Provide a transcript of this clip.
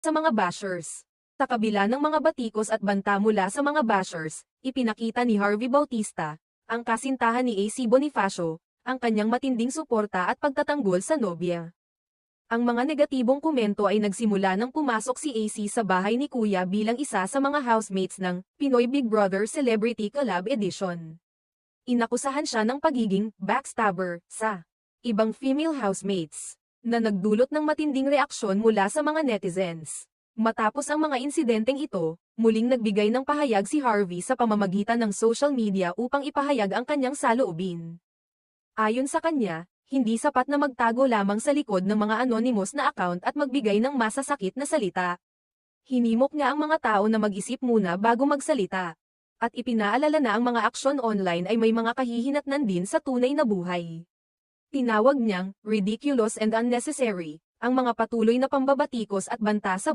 sa mga bashers. Sa kabila ng mga batikos at banta mula sa mga bashers, ipinakita ni Harvey Bautista, ang kasintahan ni AC Bonifacio, ang kanyang matinding suporta at pagtatanggol sa nobya. Ang mga negatibong komento ay nagsimula nang pumasok si AC sa bahay ni Kuya bilang isa sa mga housemates ng Pinoy Big Brother Celebrity Collab Edition. Inakusahan siya ng pagiging backstabber sa ibang female housemates na nagdulot ng matinding reaksyon mula sa mga netizens. Matapos ang mga insidenteng ito, muling nagbigay ng pahayag si Harvey sa pamamagitan ng social media upang ipahayag ang kanyang saloobin. Ayon sa kanya, hindi sapat na magtago lamang sa likod ng mga anonymous na account at magbigay ng masasakit na salita. Hinimok niya ang mga tao na mag-isip muna bago magsalita. At ipinaalala na ang mga aksyon online ay may mga kahihinatnan din sa tunay na buhay. Tinawag niyang ridiculous and unnecessary ang mga patuloy na pambabatikos at banta sa